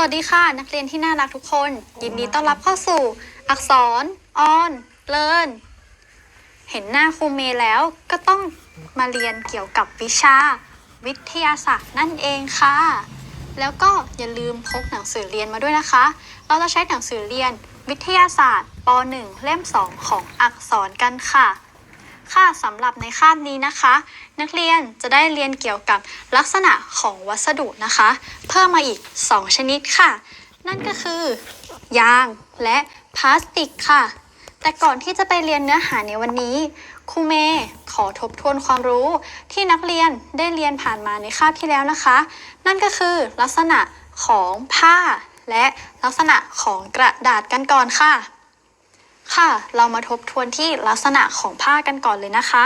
วัสดีค่ะ นักเรียนที่น่ารักทุกคน ยินดีต้อนรับเข้าสู่ อักษรออนเลินเห็นหน้าครูเมย์แล้วก็ต้องมาเรียนเกี่ยวกับวิชา วิทยาศาสตร์นั่นเองค่ะ แล้วก็อย่าลืมพกหนังสือเรียนมาด้วยนะคะ เราจะใช้หนังสือเรียนวิทยาศาสตร์ป .1 เล่ม 2 ของอักษรกันค่ะ ค่ะสำหรับในคาบนี้นะคะ นักเรียนจะได้เรียนเกี่ยวกับลักษณะของวัสดุนะคะ เพิ่มมาอีก 2 ชนิดค่ะ นั่นก็คือ ยางและพลาสติกค่ะ แต่ก่อนที่จะไปเรียนเนื้อหาในวันนี้ครูเมย์ขอทบทวนความรู้ที่นักเรียนได้เรียนผ่านมาในคาบที่แล้วนะคะ นั่นก็คือลักษณะของผ้าและลักษณะของกระดาษกันก่อนค่ะ ค่ะ เรามาทบทวนที่ลักษณะของผ้ากันก่อนเลยนะคะ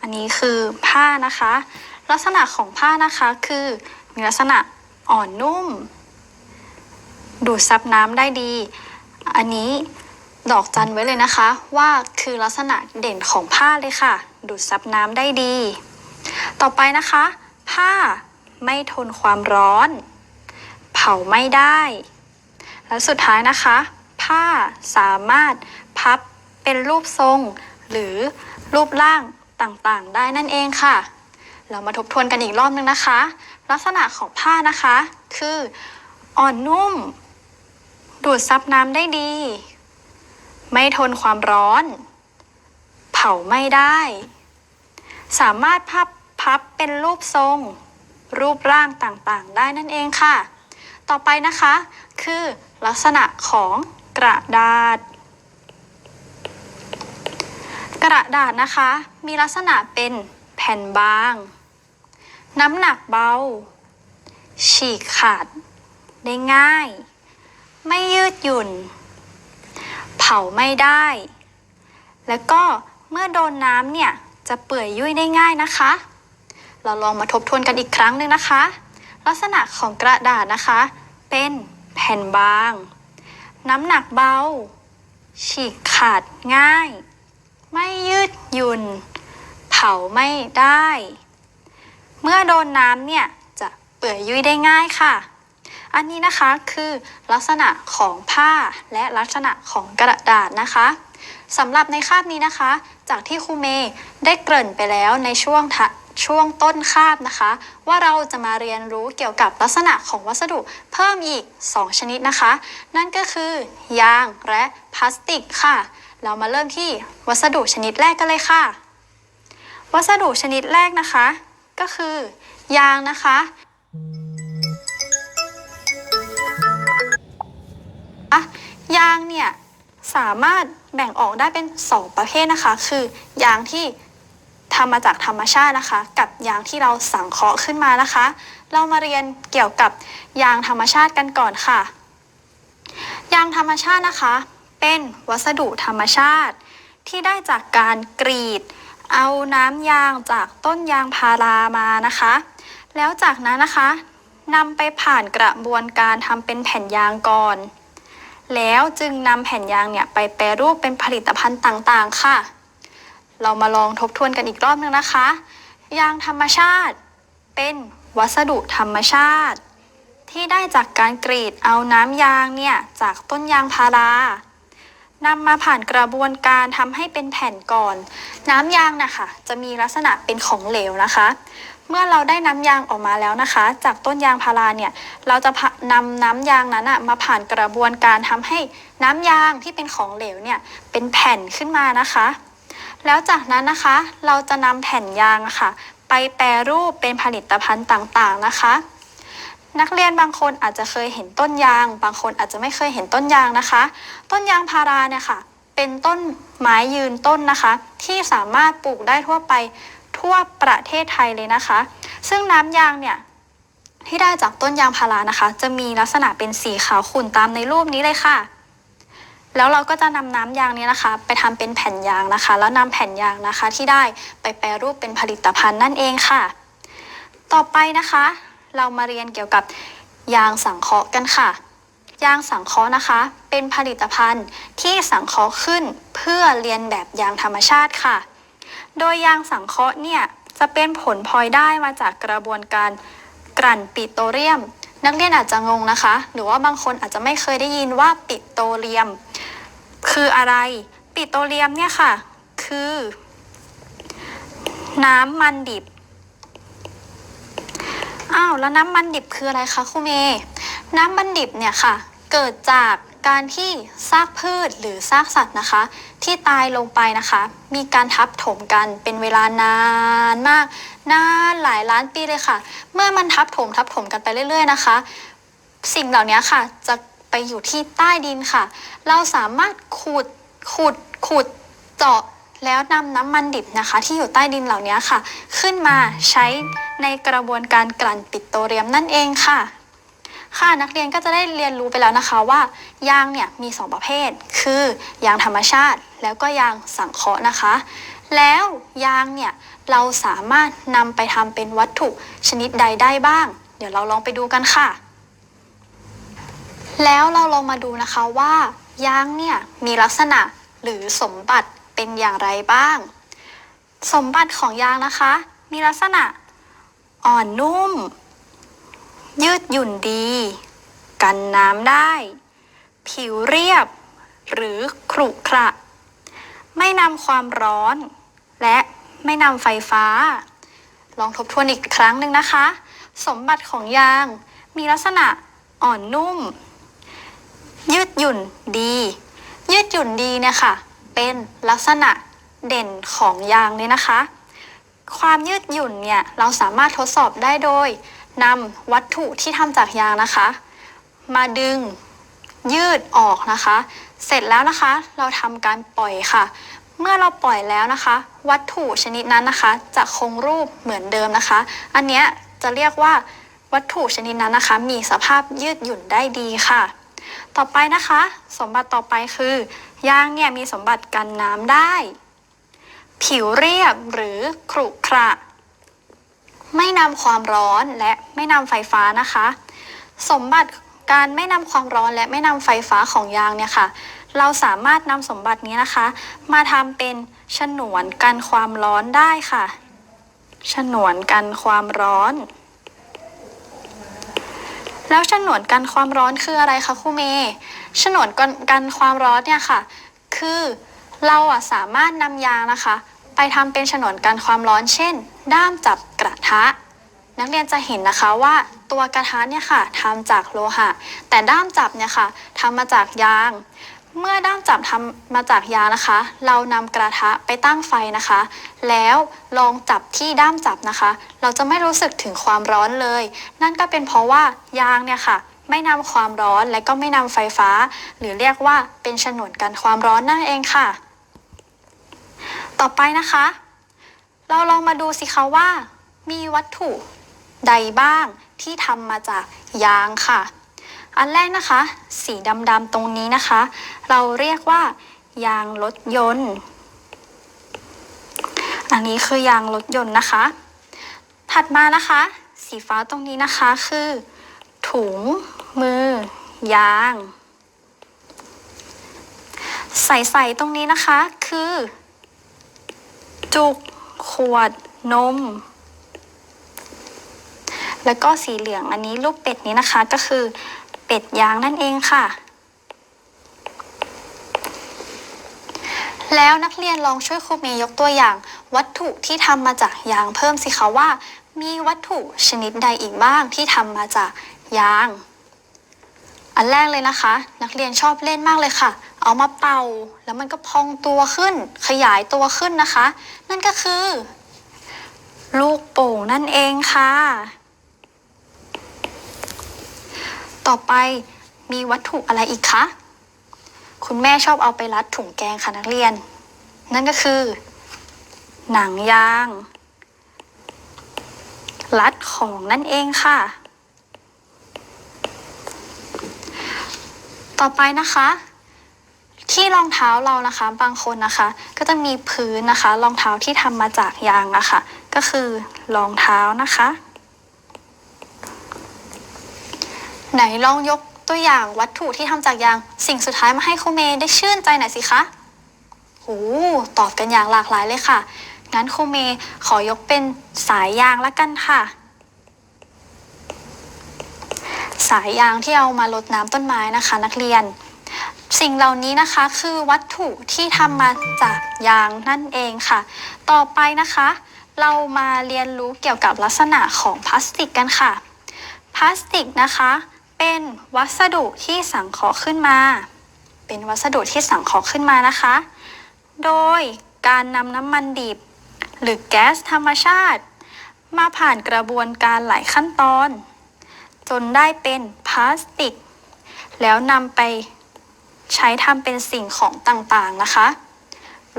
อันนี้คือผ้านะคะ ลักษณะของผ้านะคะคือมีลักษณะอ่อนนุ่ม ดูดซับน้ำได้ดี อันนี้ดอกจันไว้เลยนะคะ ว่าคือลักษณะเด่นของผ้าเลยค่ะ ดูดซับน้ำได้ดี ต่อไปนะคะ ผ้าไม่ทนความร้อน เผาไม่ได้ และสุดท้ายนะคะ ผ้าสามารถพับเป็นรูปทรง หรือรูปร่างต่างๆ ได้นั่นเองค่ะ เรามาทบทวนกันอีกรอบนึงนะคะ ลักษณะของผ้านะคะ คืออ่อนนุ่ม ดูดซับน้ำได้ดี ไม่ทนความร้อน เผาไม่ได้ สามารถพับพับเป็นรูปทรง รูปร่างต่างๆ ได้นั่นเองค่ะ ต่อไปนะคะ คือลักษณะของ กระดาษ กระดาษนะคะ มีลักษณะเป็นแผ่นบาง น้ำหนักเบา ฉีกขาด ได้ง่าย ไม่ยืดหยุ่น เผาไม่ได้ แล้วก็เมื่อโดนน้ำเนี่ย จะเปื่อยยุ่ยได้ง่ายนะคะ เราลองมาทบทวนกันอีกครั้งหนึ่งนะคะ ลักษณะของกระดาษนะคะ เป็นแผ่นบาง น้ำหนักเบา ฉีกขาดง่าย ไม่ยืดหยุ่น เผาไม่ได้ เมื่อโดนน้ำเนี่ย จะเปื่อยยุ่ยได้ง่ายค่ะ อันนี้นะคะคือลักษณะของผ้าและลักษณะของกระดาษนะคะสำหรับในคาบนี้นะคะ จากที่ครูเมย์ได้เกริ่นไปแล้วในช่วงทะ ช่วงต้นคาบนะคะ ว่าเราจะมาเรียนรู้เกี่ยวกับลักษณะของวัสดุเพิ่มอีก 2 ชนิดนะคะ นั่นก็คือยางและพลาสติกค่ะ เรามาเริ่มที่วัสดุชนิดแรกกันเลยค่ะ วัสดุชนิดแรกนะคะ ก็คือยางนะคะ ยางเนี่ยสามารถแบ่งออกได้เป็น 2 ประเภทนะคะ คือยางที่ ทำมาจากธรรมชาตินะคะ กับยางที่เราสังเคราะห์ขึ้นมานะคะ เรามาเรียนเกี่ยวกับยางธรรมชาติกันก่อนค่ะ ยางธรรมชาตินะคะ เป็นวัสดุธรรมชาติ ที่ได้จากการกรีด เอาน้ำยางจากต้นยางพารามานะคะ แล้วจากนั้นนะคะนำไปผ่านกระบวนการทำเป็นแผ่นยางก่อน แล้วจึงนำแผ่นยางเนี่ยไปแปรรูปเป็นผลิตภัณฑ์ต่างๆ ค่ะ เรามาลองทบทวนกันอีกรอบนึงนะคะ ยางธรรมชาติ เป็นวัสดุธรรมชาติ ที่ได้จากการกรีดเอาน้ำยางเนี่ยจากต้นยางพารานำมาผ่านกระบวนการทำให้เป็นแผ่นก่อน น้ำยางนะคะจะมีลักษณะเป็นของเหลวนะคะ เมื่อเราได้น้ำยางออกมาแล้วนะคะ จากต้นยางพาราเนี่ยเราจะนำน้ำยางนั้นมาผ่านกระบวนการทำให้น้ำยางที่เป็นของเหลวเนี่ยเป็นแผ่นขึ้นมานะคะ แล้วจากนั้นนะคะเราจะนำแผ่นยางค่ะ ไปแปรรูปเป็นผลิตภัณฑ์ต่างๆนะคะ นักเรียนบางคนอาจจะเคยเห็นต้นยาง บางคนอาจจะไม่เคยเห็นต้นยางนะคะ ต้นยางพาราเนี่ยค่ะ เป็นต้นไม้ยืนต้นนะคะ ที่สามารถปลูกได้ทั่วไปทั่วประเทศไทยเลยนะคะ ซึ่งน้ำยางเนี่ยที่ได้จากต้นยางพารานะคะ จะมีลักษณะเป็นสีขาวขุ่นตามในรูปนี้เลยค่ะ แล้วเราก็จะนำน้ำยางนี้นะคะ ไปทำเป็นแผ่นยางนะคะ แล้วนำแผ่นยางนะคะ ที่ได้ไปแปรรูปเป็นผลิตภัณฑ์นั่นเองค่ะ ต่อไปนะคะ เรามาเรียนเกี่ยวกับยางสังเคราะห์กันค่ะ ยางสังเคราะห์นะคะ เป็นผลิตภัณฑ์ที่สังเคราะห์ขึ้นเพื่อเรียนแบบยางธรรมชาติค่ะ โดยยางสังเคราะห์เนี่ยจะเป็นผลพลอยได้มาจากกระบวนการกลั่นปิโตรเลียม นักเรียนอาจจะงงนะคะ หรือว่าบางคนอาจจะไม่เคยได้ยินว่าปิโตรเลียม คืออะไร ปิโตรเลียมเนี่ยค่ะ คือ น้ำมันดิบ อ้าวแล้วน้ำมันดิบคืออะไรคะครูเมย์น้ำมันดิบเนี่ยค่ะ เกิดจากการที่ซากพืชหรือซากสัตว์นะคะ ที่ตายลงไปนะคะ มีการทับถมกันเป็นเวลานานมาก นานหลายล้านปีเลยค่ะ เมื่อมันทับถมทับถมกันไปเรื่อย ๆ นะคะ สิ่งเหล่านี้ค่ะจะ ไปอยู่ที่ใต้ดินค่ะ เราสามารถขุดขุดขุดเจาะแล้วนำน้ำมันดิบนะคะ ที่อยู่ใต้ดินเหล่านี้ค่ะ ขึ้นมาใช้ในกระบวนการกลั่นปิโตรเลียมนั่นเองค่ะ ค่ะนักเรียนก็จะได้เรียนรู้ไปแล้วนะคะว่ายางเนี่ยมี 2 ประเภท คือยางธรรมชาติ แล้วก็ยางสังเคราะห์นะคะ แล้วยางเนี่ยเราสามารถนำไปทำเป็นวัตถุชนิดใดได้บ้าง เดี๋ยวเราลองไปดูกันค่ะ แล้วเราลองมาดูนะคะว่ายางเนี่ยมีลักษณะหรือสมบัติเป็นอย่างไรบ้าง สมบัติของยางนะคะ มีลักษณะอ่อนนุ่ม ยืดหยุ่นดี กันน้ำได้ ผิวเรียบ หรือขรุขระ ไม่นำความร้อน และไม่นำไฟฟ้า ลองทบทวนอีกครั้งหนึ่งนะคะ สมบัติของยางมีลักษณะอ่อนนุ่ม ยืดหยุ่นดี ยืดหยุ่นดีเนี่ยค่ะ เป็นลักษณะเด่นของยางเลยนะคะ ความยืดหยุ่นเนี่ยเราสามารถทดสอบได้โดยนำวัตถุที่ทำจากยางนะคะ มาดึงยืดออกนะคะ เสร็จแล้วนะคะ เราทำการปล่อยค่ะ เมื่อเราปล่อยแล้วนะคะ วัตถุชนิดนั้นนะคะ จะคงรูปเหมือนเดิมนะคะ อันเนี้ยจะเรียกว่าวัตถุชนิดนั้นนะคะ มีสภาพยืดหยุ่นได้ดีค่ะ ต่อไปนะคะ สมบัติต่อไปคือยางเนี่ยมีสมบัติกันน้ำได้ ผิวเรียบหรือขรุขระ ไม่นำความร้อนและไม่นำไฟฟ้านะคะ สมบัติการไม่นำความร้อนและไม่นำไฟฟ้าของยางเนี่ยค่ะ เราสามารถนำสมบัตินี้นะคะ มาทำเป็นฉนวนกันความร้อนได้ค่ะ ฉนวนกันความร้อน แล้วฉนวนกันความร้อนคืออะไรคะครูเมย์ฉนวนกันกันความร้อนเนี่ยค่ะ คือเราอะสามารถนำยางนะคะ ไปทำเป็นฉนวนกันความร้อน เช่น ด้ามจับกระทะ นักเรียนจะเห็นนะคะว่าตัวกระทะเนี่ยค่ะทำจากโลหะ แต่ด้ามจับเนี่ยค่ะทำมาจากยาง เมื่อด้ามจับทำมาจากยานะคะ เรานำกระทะไปตั้งไฟนะคะ แล้วลองจับที่ด้ามจับนะคะ เราจะไม่รู้สึกถึงความร้อนเลย นั่นก็เป็นเพราะว่ายางเนี่ยค่ะ ไม่นำความร้อนและก็ไม่นำไฟฟ้า หรือเรียกว่าเป็นฉนวนกันความร้อนนั่นเองค่ะ ต่อไปนะคะ เราลองมาดูสิคะว่า มีวัตถุใดบ้างที่ทำมาจากยางค่ะ อันแรกนะคะ สีดำๆตรงนี้นะคะ เราเรียกว่ายางรถยนต์ อันนี้คือยางรถยนต์นะคะ ถัดมานะคะ สีฟ้าตรงนี้นะคะคือ ถุง มือ ยาง ใสๆตรงนี้นะคะคือ จุก ขวด นม แล้วก็สีเหลืองอันนี้รูปเป็ดนี้นะคะก็คือ เป็ดยางนั่นเองค่ะ แล้วนักเรียนลองช่วยครูเมย์ยกตัวอย่าง วัตถุที่ทำมาจากยางเพิ่มสิคะว่า มีวัตถุชนิดใดอีกบ้างที่ทำมาจากยาง อันแรกเลยนะคะ นักเรียนชอบเล่นมากเลยค่ะ เอามาเป่า แล้วมันก็พองตัวขึ้น ขยายตัวขึ้นนะคะ นั่นก็คือ ลูกโป่งนั่นเองค่ะ ต่อไปมีวัตถุอะไรอีกคะ คุณแม่ชอบเอาไปรัดถุงแกงค่ะนักเรียน นั่นก็คือ หนังยาง รัดของนั่นเองค่ะ ต่อไปนะคะ ที่รองเท้าเรานะคะ บางคนนะคะ ก็จะมีพื้นนะคะ รองเท้าที่ทำมาจากยางอะค่ะ ก็คือรองเท้านะคะ ไหนลองยกตัวอย่างวัตถุที่ทำจากยาง สิ่งสุดท้ายมาให้ครูเมย์ได้ชื่นใจหน่อยสิคะโอ้ตอบกันอย่างหลากหลายเลยค่ะ งั้นครูเมย์ขอยกเป็นสายยางละกันค่ะ สายยางที่เอามารดน้ำต้นไม้นะคะ นักเรียน สิ่งเหล่านี้นะคะคือวัตถุที่ทำมาจากยางนั่นเองค่ะ ต่อไปนะคะ เรามาเรียนรู้เกี่ยวกับลักษณะของพลาสติกกันค่ะ พลาสติกนะคะ เป็นวัสดุที่สังเคราะห์ขึ้นมา เป็นวัสดุที่สังเคราะห์ขึ้นมานะคะ โดยการนำน้ำมันดิบ หรือแก๊สธรรมชาติ มาผ่านกระบวนการหลายขั้นตอน จนได้เป็นพลาสติก แล้วนำไปใช้ทำเป็นสิ่งของต่างๆนะคะ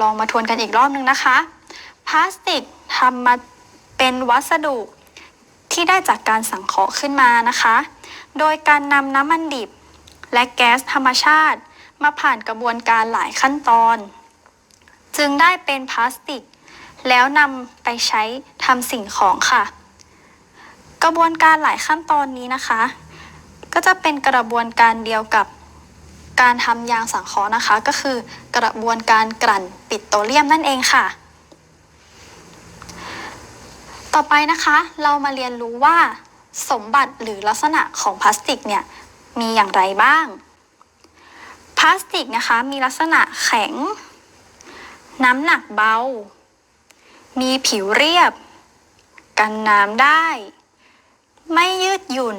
ลองมาทวนกันอีกรอบนึงนะคะ พลาสติกทำมาเป็นวัสดุที่ได้จากการสังเคราะห์ขึ้นมานะคะ โดยการนำน้ำมันดิบ และแก๊สธรรมชาติ มาผ่านกระบวนการหลายขั้นตอน จึงได้เป็นพลาสติก แล้วนำไปใช้ทำสิ่งของค่ะ กระบวนการหลายขั้นตอนนี้นะคะ ก็จะเป็นกระบวนการเดียวกับการทำยางสังเคราะห์นะคะ ก็คือกระบวนการกลั่นปิโตรเลียมนั่นเองค่ะ ต่อไปนะคะ เรามาเรียนรู้ว่า สมบัติหรือลักษณะของพลาสติกเนี่ยมีอย่างไรบ้าง พลาสติกนะคะมีลักษณะแข็ง น้ำหนักเบา มีผิวเรียบ กันน้ำได้ ไม่ยืดหยุ่น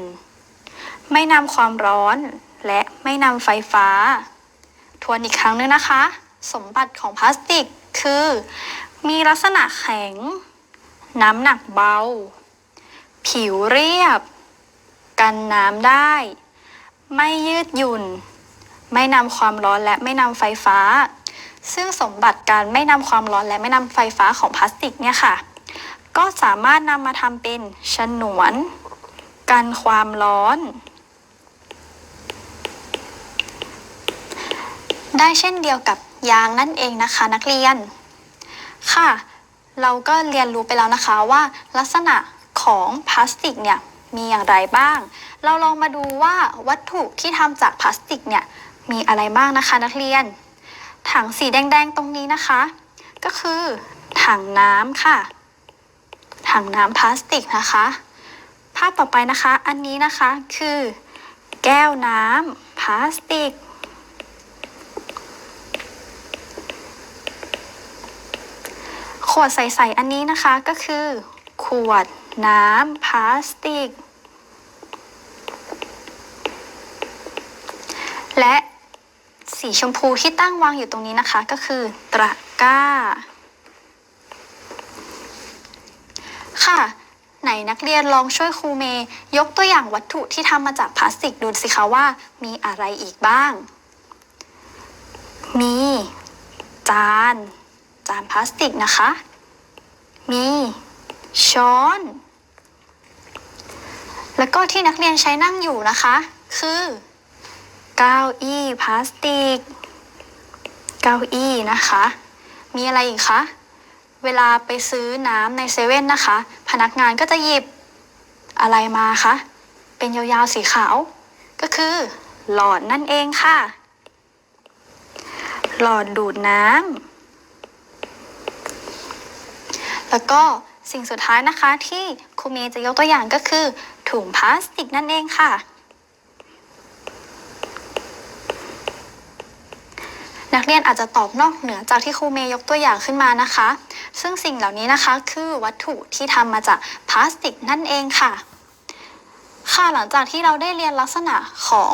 ไม่นำความร้อนและไม่นำไฟฟ้า ทวนอีกครั้งนึงนะคะ สมบัติของพลาสติกคือ มีลักษณะแข็ง น้ำหนักเบา ผิวเรียบ กันน้ำได้ ไม่ยืดหยุ่น ไม่นำความร้อนและไม่นำไฟฟ้า ซึ่งสมบัติการไม่นำความร้อนและไม่นำไฟฟ้าของพลาสติกเนี่ยค่ะ ก็สามารถนำมาทำเป็นฉนวน กันความร้อน ได้เช่นเดียวกับยางนั่นเองนะคะนักเรียน ค่ะ เราก็เรียนรู้ไปแล้วนะคะว่าลักษณะ ของพลาสติกเนี่ยมีอย่างไรบ้าง เราลองมาดูว่าวัตถุที่ทำจากพลาสติกเนี่ยมีอะไรบ้างนะคะนักเรียน ถังสีแดงๆตรงนี้นะคะ ก็คือ ถังน้ำค่ะ ถังน้ำพลาสติกนะคะ ภาพต่อไปนะคะ อันนี้นะคะคือ แก้วน้ำพลาสติก ขวดใสๆอันนี้นะคะก็คือ ขวด น้ำพลาสติก และสีชมพูที่ตั้งวางอยู่ตรงนี้นะคะ ก็คือตะกร้า ค่ะ ไหนนักเรียนลองช่วยครูเมย์ยกตัวอย่างวัตถุที่ทำมาจากพลาสติกดูสิคะว่ามีอะไรอีกบ้าง มี จาน จานพลาสติกนะคะ มี ช้อน แล้วก็ที่นักเรียนใช้นั่งอยู่นะคะ คือเก้าอี้พลาสติก เก้าอี้นะคะ มีอะไรอีกคะ เวลาไปซื้อน้ำในเซเว่นนะคะ พนักงานก็จะหยิบอะไรมาคะ เป็นยาวๆสีขาว ก็คือหลอดนั่นเองค่ะ หลอดดูดน้ำแล้วก็ สิ่งสุดท้ายนะคะที่ครูเมย์จะยกตัวอย่างก็คือ ถุงพลาสติกนั่นเองค่ะ นักเรียนอาจจะตอบนอกเหนือจากที่ครูเมย์ยกตัวอย่างขึ้นมานะคะ ซึ่งสิ่งเหล่านี้นะคะคือวัตถุที่ทำมาจากพลาสติกนั่นเองค่ะ ค่ะหลังจากที่เราได้เรียนลักษณะของ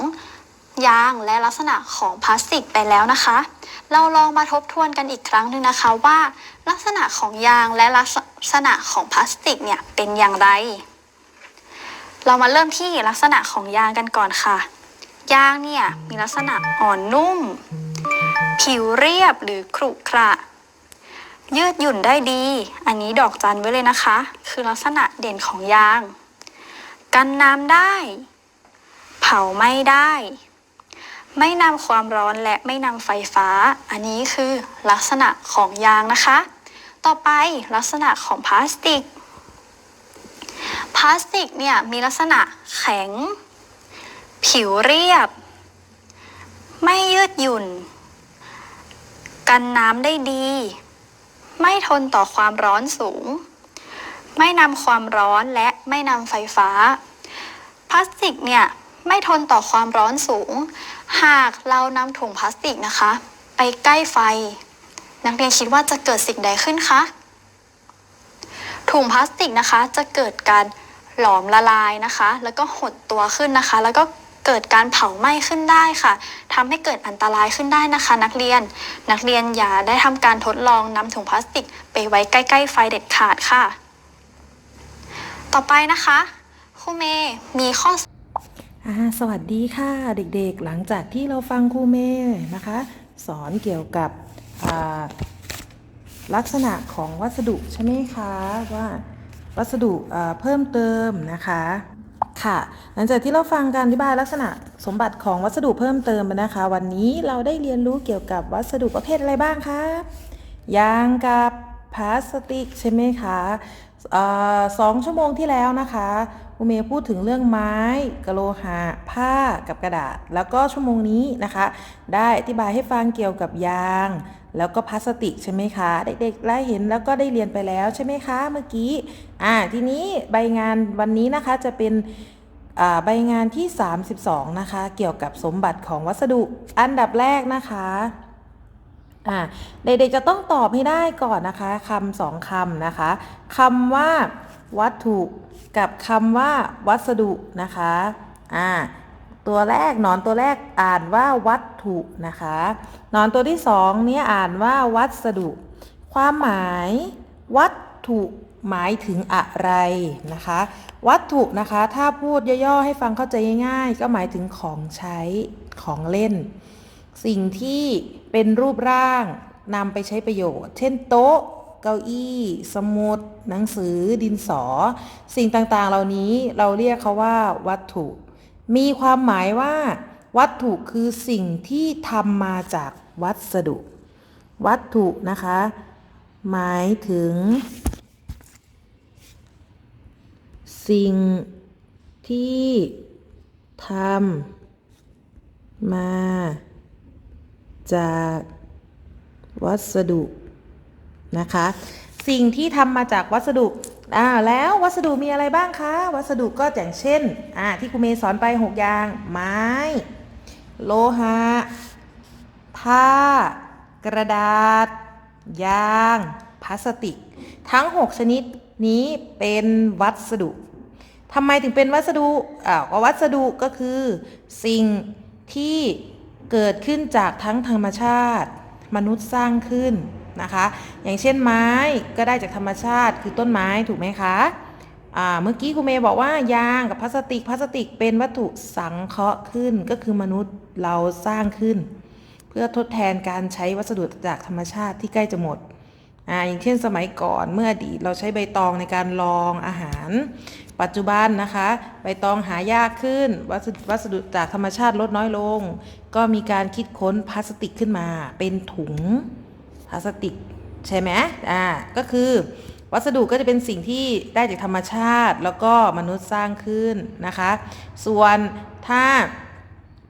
ยางและลักษณะของพลาสติกไปแล้วนะคะ เราลองมาทบทวนกันอีกครั้งหนึ่งนะคะว่า ลักษณะของยางและลักษณะของพลาสติกเนี่ยเป็นอย่างไร เรามาเริ่มที่ลักษณะของยางกันก่อนค่ะ ยางเนี่ยมีลักษณะอ่อนนุ่ม ผิวเรียบหรือขรุขระยืดหยุ่นได้ดี อันนี้ดอกจันไว้เลยนะคะ คือลักษณะเด่นของยาง กันน้ำได้ เผาไม่ได้ ไม่นำความร้อนและไม่นำไฟฟ้า อันนี้คือลักษณะของยางนะคะ ต่อไปลักษณะของพลาสติก พลาสติกเนี่ยมีลักษณะแข็ง ผิวเรียบ ไม่ยืดหยุ่น กันน้ำได้ดี ไม่ทนต่อความร้อนสูง ไม่นำความร้อนและไม่นำไฟฟ้า พลาสติกเนี่ยไม่ทนต่อความร้อนสูง หากเรานำถุงพลาสติกนะคะ ไปใกล้ไฟ นักเรียนคิดว่าจะเกิดสิ่งใดขึ้นคะถุงพลาสติกนะคะจะเกิดการหลอมละลายนะคะ แล้วก็หดตัวขึ้นนะคะ แล้วก็เกิดการเผาไหม้ขึ้นได้ค่ะทำให้เกิดอันตรายขึ้นได้นะคะ นักเรียนนักเรียนอย่าได้ทำการทดลองนำถุงพลาสติก ไปไว้ใกล้ๆไฟเด็ดขาดค่ะ ต่อไปนะคะครูเมย์มีข้อ สวัสดีค่ะเด็กๆ หลังจากที่เราฟังครูเมย์นะคะ สอนเกี่ยวกับลักษณะของวัสดุใช่ไหมคะว่าวัสดุเพิ่มเติมนะคะค่ะ หลังจากที่เราฟังการอธิบายลักษณะสมบัติของวัสดุเพิ่มเติมไปนะคะ วันนี้เราได้เรียนรู้เกี่ยวกับวัสดุประเภทอะไรบ้างคะยางกับพลาสติกใช่ไหมคะอสองชั่วโมงที่แล้วนะคะ ครูเมย์พูดถึงเรื่องไม้กะโลหะผ้ากับกระดาษ แล้วก็ชั่วโมงนี้นะคะ ได้อธิบายให้ฟังเกี่ยวกับยาง แล้วก็พลาสติกใช่ไหมคะเด็กๆได้เห็นแล้วก็ได้เรียนไปแล้วใช่ไหมคะเมื่อกี้อ่าทีนี้ใบงานวันนี้นะคะจะเป็นอ่าใบงานที่ 32 นะคะ เกี่ยวกับสมบัติของวัสดุอันดับแรกนะคะอ่าเด็กๆจะต้องตอบให้ได้ก่อนนะคะคำสองคำนะคะคำว่าวัตถุ กับคำว่าวัสดุนะคะอ่าตัวแรกหนอนตัวแรกอ่านว่าวัตถุนะคะหนอนตัวที่สองเนี้ยอ่านว่าวัสดุ ความหมายวัตถุหมายถึงอะไรนะคะ วัตถุนะคะถ้าพูดย่อๆให้ฟังเข้าใจง่ายๆ ก็หมายถึงของใช้ของเล่น สิ่งที่เป็นรูปร่างนำไปใช้ประโยชน์ เช่นโต๊ะ เก้าอี้ สมุด หนังสือ ดินสอ สิ่งต่างๆ เหล่านี้เราเรียกเขาว่า วัตถุ มีความหมายว่า วัตถุคือสิ่งที่ทำมาจากวัสดุ วัตถุนะคะ หมายถึง สิ่งที่ทำมาจากวัสดุ นะคะ สิ่งที่ทำมาจากวัสดุอ่าแล้ววัสดุมีอะไรบ้างคะ วัสดุก็อย่างเช่นอ่าที่ครูเมย์สอนไป6อย่าง ไม้ โลหะผ้า กระดาษ ยาง พลาสติก ทั้ง 6 ชนิดนี้เป็นวัสดุทำไมถึงเป็นวัสดุอ้าววัสดุก็คือ สิ่งที่เกิดขึ้นจากทั้งธรรมชาติ มนุษย์สร้างขึ้น นะคะ อย่างเช่นไม้ก็ได้จากธรรมชาติคือต้นไม้ถูกไหมคะเมื่อกี้ครูเมย์บอกว่ายางกับพลาสติกพลาสติกเป็นวัตถุสังเคราะห์ขึ้นก็คือมนุษย์เราสร้างขึ้น เพื่อทดแทนการใช้วัสดุจากธรรมชาติที่ใกล้จะหมดออย่างเช่นสมัยก่อนเมื่ออดีตเราใช้ใบตองในการรองอาหาร ปัจจุบันนะคะ ใบตองหายากขึ้นวัสดุวัสดุจากธรรมชาติลดน้อยลง ก็มีการคิดค้นพลาสติกขึ้นมาเป็นถุง พลาสติกใช่ไหมอ่าก็คือวัสดุก็จะเป็นสิ่งที่ได้จากธรรมชาติ แล้วก็มนุษย์สร้างขึ้นนะคะ ส่วนถ้า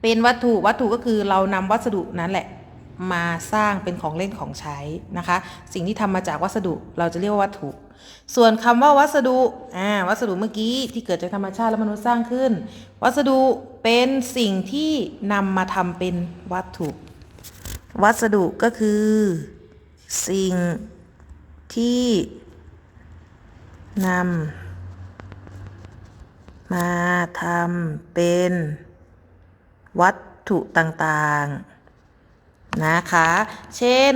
เป็นวัตถุวัตถุก็คือเรานำวัสดุนั้นแหละมาสร้างเป็นของเล่นของใช้นะคะ สิ่งที่ทำมาจากวัสดุเราจะเรียกว่าวัตถุ ส่วนคำว่าวัสดุอ่าวัสดุเมื่อกี้ที่เกิดจากธรรมชาติและมนุษย์สร้างขึ้น วัสดุเป็นสิ่งที่นำมาทำเป็นวัตถุ วัสดุก็คือ สิ่งที่นำมาทำเป็นวัตถุต่างๆ นะคะ เช่น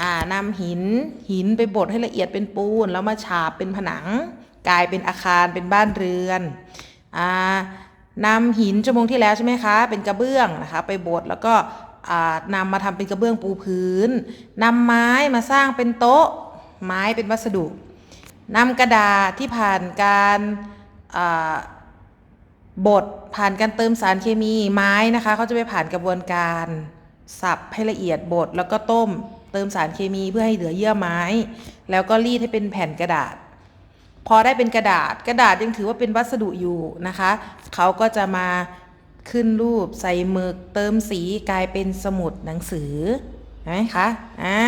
อ่านำหินหินไปบดให้ละเอียดเป็นปูน แล้วมาฉาบเป็นผนัง กลายเป็นอาคารเป็นบ้านเรือน อ่านำหินชั่วโมงที่แล้วใช่ไหมคะ เป็นกระเบื้องนะคะ ไปบดแล้วก็ นำมาทำเป็นกระเบื้องปูพื้นนำไม้มาสร้างเป็นโต๊ะ ไม้เป็นวัสดุนำกระดาษที่ผ่านการบดผ่านการเติมสารเคมีไม้นะคะเขาจะไปผ่านกระบวนการสับให้ละเอียดบดแล้วก็ต้มเติมสารเคมีเพื่อให้เหลือเยื่อไม้ แล้วก็รีดให้เป็นแผ่นกระดาษ พอได้เป็นกระดาษ กระดาษยังถือว่าเป็นวัสดุอยู่นะคะเขาก็จะมา ขึ้นรูปใส่หมึกเติมสีกลายเป็นสมุดหนังสือเห็นไหมคะ อ่า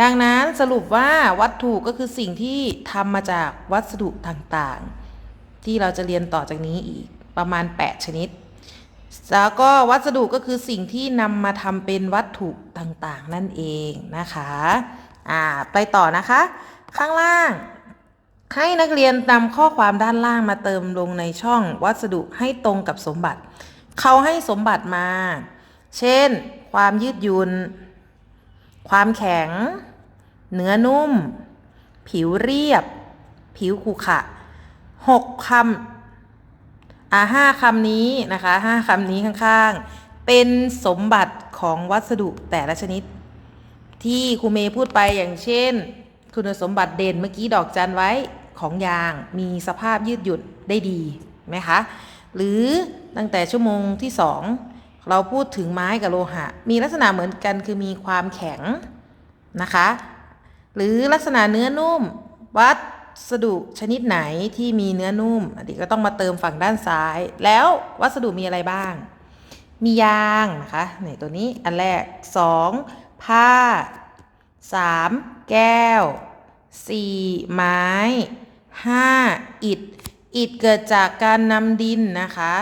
ดังนั้นสรุปว่าวัตถุก็คือสิ่งที่ทำมาจากวัสดุต่างๆ ที่เราจะเรียนต่อจากนี้อีกประมาณ 8 ชนิด แล้วก็วัสดุก็คือสิ่งที่นำมาทำเป็นวัตถุต่างๆ นั่นเองนะคะ อ่า ไปต่อนะคะ ข้างล่าง ให้นักเรียนนำข้อความด้านล่างมาเติมลงในช่องวัสดุให้ตรงกับสมบัติ เขาให้สมบัติมา เช่น ความยืดหยุ่น ความแข็ง เนื้อนุ่ม ผิวเรียบ ผิวขรุขระหกคำอ่าห้าคำนี้นะคะห้าคำนี้ข้างๆ เป็นสมบัติของวัสดุแต่ละชนิด ที่ครูเมย์พูดไปอย่างเช่น คุณสมบัติเด่นเมื่อกี้ดอกจันไว้ของยางมีสภาพยืดหยุ่นได้ดีไหมคะ หรือตั้งแต่ชั่วโมงที่สองเราพูดถึงไม้กับโลหะ มีลักษณะเหมือนกันคือมีความแข็งนะคะ หรือลักษณะเนื้อนุ่ม วัสดุชนิดไหนที่มีเนื้อนุ่มอันนี้ก็ต้องมาเติมฝั่งด้านซ้าย แล้ววัสดุมีอะไรบ้าง มียางนะคะในตัวนี้อันแรก 2. ผ้า 3. แก้ว 4. ไม้ 5. อิฐ อิฐเกิดจากการนำดินนะคะ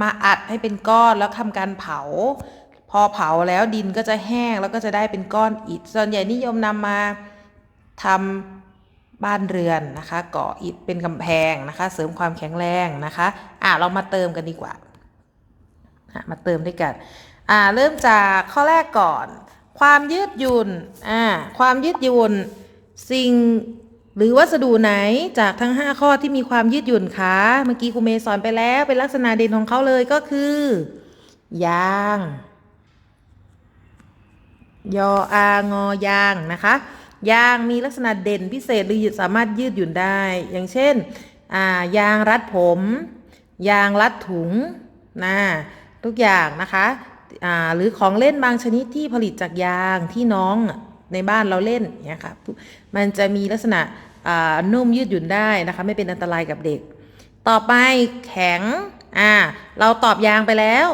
มาอัดให้เป็นก้อนแล้วทำการเผา พอเผาแล้วดินก็จะแห้งแล้วก็จะได้เป็นก้อนอิฐ ส่วนใหญ่นิยมนำมาทำบ้านเรือนนะคะก่ออิฐเป็นกำแพงนะคะ เสริมความแข็งแรงนะคะอะเรามาเติมกันดีกว่ามาเติมด้วยกันอ่าเริ่มจากข้อแรกก่อน ความยืดหยุ่นอ่าความยืดหยุ่นสิ่ง หรือวัสดุไหนจากทั้ง 5 ข้อที่มีความยืดหยุ่นคะเมื่อกี้ครูเมย์สอนไปแล้วเป็นลักษณะเด่นของเขาเลยก็คือ ยาง ยออางอยางนะคะ ยางมีลักษณะเด่นพิเศษหรือสามารถยืดหยุ่นได้ อย่างเช่นยางรัดผม ยางรัดถุงนะทุกอย่างนะคะหรือของเล่นบางชนิดที่ผลิตจากยางที่น้องในบ้านเราเล่นเนี่ยค่ะ มันจะมีลักษณะ นุ่มยืดหยุ่นได้นะคะ ไม่เป็นอันตรายกับเด็ก ต่อไปแข็งอ่าเราตอบยางไปแล้ว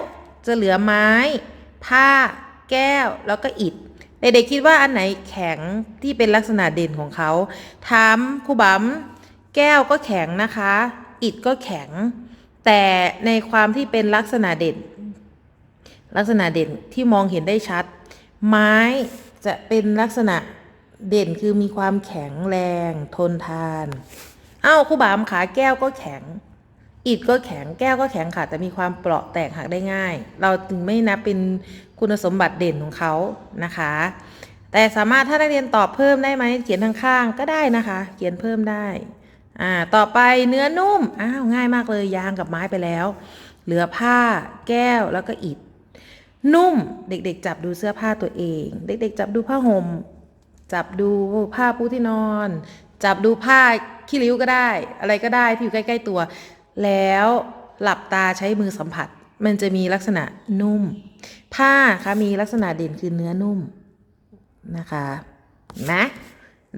จะเหลือไม้ ผ้า แก้วแล้วก็อิฐเด็กๆคิดว่าอันไหนแข็งที่เป็นลักษณะเด่นของเขาถามครูบัมแก้วก็แข็งนะคะ อิฐก็แข็ง แต่ในความที่เป็นลักษณะเด่น ลักษณะเด่นที่มองเห็นได้ชัด ไม้จะเป็นลักษณะ เด่นคือมีความแข็งแรง ทนทานเอ้าครูบามขาแก้วก็แข็ง อิฐก็แข็งแก้วก็แข็งค่ะแต่มีความเปราะแตกหักได้ง่าย เราจึงไม่นับเป็นคุณสมบัติเด่นของเขานะคะ แต่สามารถถ้านักเรียนตอบเพิ่มได้ไหมเขียนข้างๆก็ได้นะคะ เขียนเพิ่มได้อ่าต่อไปเนื้อนุ่มอ้าวง่ายมากเลยยางกับไม้ไปแล้ว เหลือผ้า แก้วแล้วก็อิฐนุ่มเด็กๆ จับดูเสื้อผ้าตัวเอง เด็กๆ จับดูผ้าห่ม จับดูผ้าปูที่นอน จับดูผ้าขี้ริ้วก็ได้ อะไรก็ได้ที่อยู่ใกล้ ๆตัว แล้วหลับตาใช้มือสัมผัส มันจะมีลักษณะนุ่ม ผ้าคะมีลักษณะเด่นคือเนื้อนุ่มนะคะนไหม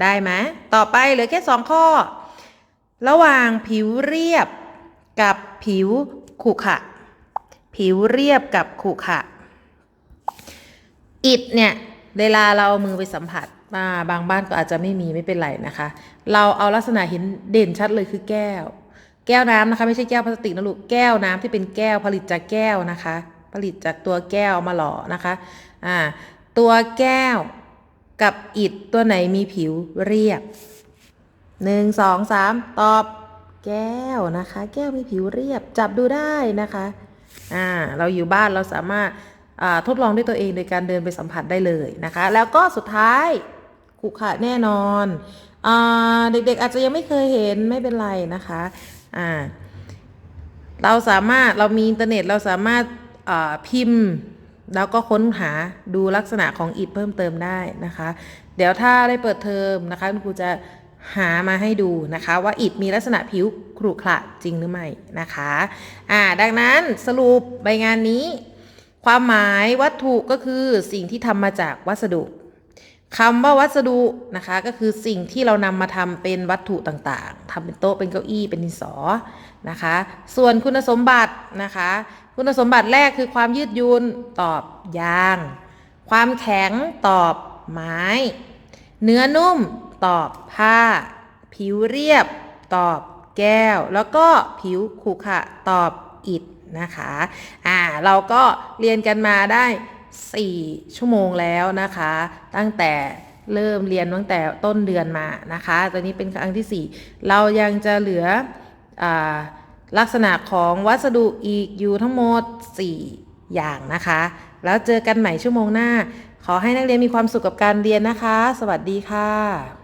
ได้ไหมต่อไปเหลือแค่สองข้อ ระหว่างผิวเรียบกับผิวขรุขระผิวเรียบกับขรุขระอิฐเนี่ย เวลาเราเอามือไปสัมผัส มาบางบ้านก็อาจจะไม่มีไม่เป็นไรนะคะ เราเอาลักษณะเห็นเด่นชัดเลยคือแก้ว แก้วน้ำนะคะ ไม่ใช่แก้วพลาสติกนะลูกแก้วน้ำที่เป็นแก้วผลิตจากแก้วนะคะ ผลิตจากตัวแก้วมาหล่อนะคะอ่าตัวแก้วกับอิฐตัวไหนมีผิวเรียบหนึ่งสองสามตอบแก้วนะคะ แก้วมีผิวเรียบจับดูได้นะคะอ่าเราอยู่บ้านเราสามารถทดลองด้วยตัวเองโดยการเดินไปสัมผัสได้เลยนะคะ แล้วก็สุดท้าย ขุขะแน่นอนอเด็กๆอาจจะยังไม่เคยเห็นไม่เป็นไรนะคะอ่าเราสามารถเรามีอินเทอร์เน็ตเราสามารถพิมพ์ แล้วก็ค้นหาดูลักษณะของอิฐเพิ่มเติมได้นะคะ เดี๋ยวถ้าได้เปิดเทอมนะคะคุณครูจะหามาให้ดูนะคะว่าอิฐมีลักษณะผิวขรุขระจริงหรือไม่นะคะอ่าดังนั้นสรุปใบงานนี้ ความหมายวัตถุก็คือสิ่งที่ทำมาจากวัสดุ คำว่าวัสดุนะคะก็คือสิ่งที่เรานำมาทำเป็นวัตถุต่างๆทำเป็นโต๊ะเป็นเก้าอี้เป็นดินสอนะคะ ส่วนคุณสมบัตินะคะ คุณสมบัติแรกคือความยืดยุนตอบยาง ความแข็งตอบไม้ เนื้อนุ่มตอบผ้า ผิวเรียบตอบแก้ว แล้วก็ผิวขรุขระตอบอิฐนะคะ อ่า เราก็เรียนกันมาได้ 4 ชั่วโมงแล้วนะคะ ตั้งแต่เริ่มเรียนตั้งแต่ต้นเดือนมานะคะ ตอนนี้เป็นครั้งที่ 4 เรายังจะเหลืออลักษณะของวัสดุอีกอยู่ทั้งหมด 4 อย่างนะคะ แล้วเจอกันใหม่ชั่วโมงหน้า ขอให้นักเรียนมีความสุขกับการเรียนนะคะ สวัสดีค่ะ